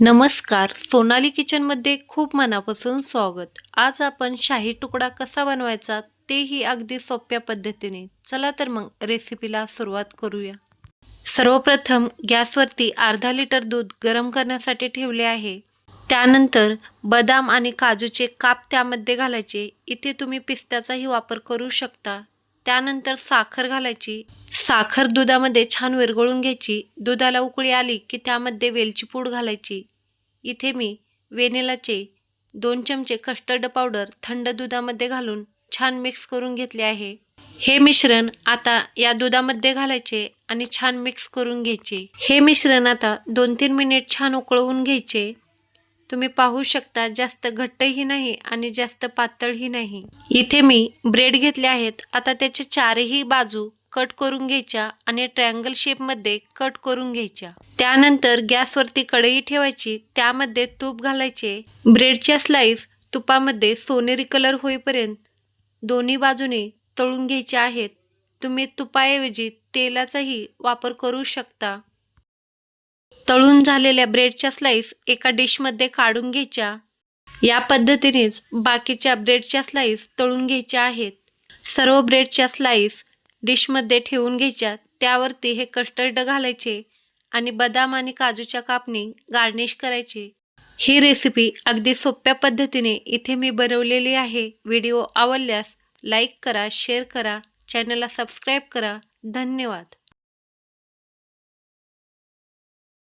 नमस्कार. सोनाली किचनमध्ये खूप मनापासून स्वागत. आज आपण शाही तुकडा कसा बनवायचा तेही अगदी सोप्या पद्धतीने. चला तर मग रेसिपीला सुरुवात करूया. सर्वप्रथम गॅसवरती अर्धा लिटर दूध गरम करण्यासाठी ठेवले आहे. त्यानंतर बदाम आणि काजूचे काप त्यामध्ये घालायचे. इथे तुम्ही पिस्त्याचाही वापर करू शकता. त्यानंतर साखर घालायची. साखर दुधामध्ये छान विरघळून घ्यायची. दुधाला उकळी आली की त्यामध्ये वेलची पूड घालायची. इथे मी वेनिलाचे दोन चमचे कस्टर्ड पावडर थंड दुधामध्ये घालून छान मिक्स करून घेतले आहे. हे मिश्रण आता या दुधामध्ये घालायचे आणि छान मिक्स करून घ्यायचे. हे मिश्रण आता दोन तीन मिनिट छान उकळवून घ्यायचे. तुम्ही पाहू शकता जास्त घट्टही नाही आणि जास्त पातळही नाही. इथे मी ब्रेड घेतले आहेत. आता त्याचे चारही बाजू कट करून घ्यायच्या आणि ट्रायंगल शेपमध्ये कट करून घ्यायच्या. त्यानंतर गॅसवरती कढई ठेवायची. त्यामध्ये तूप घालायचे. ब्रेडच्या स्लाईस तुपामध्ये सोनेरी कलर होईपर्यंत दोन्ही बाजूने तळून घ्यायचे आहेत. तुम्ही तुपाऐवजी तेलाचाही वापर करू शकता. तळून झालेल्या ब्रेडच्या स्लाईस एका डिशमध्ये काढून घ्यायच्या. या पद्धतीनेच बाकीच्या ब्रेडच्या स्लाईस तळून घ्यायच्या आहेत. सर्व ब्रेडच्या स्लाईस डिशमध्ये ठेवून घ्यायच्या. त्यावरती हे कस्टर्ड घालायचे आणि बदाम आणि काजूच्या कापणी गार्निश करायची. ही रेसिपी अगदी सोप्या पद्धतीने इथे मी बनवलेली आहे. व्हिडिओ आवडल्यास लाईक करा शेअर करा चॅनलला सबस्क्राईब करा. धन्यवाद.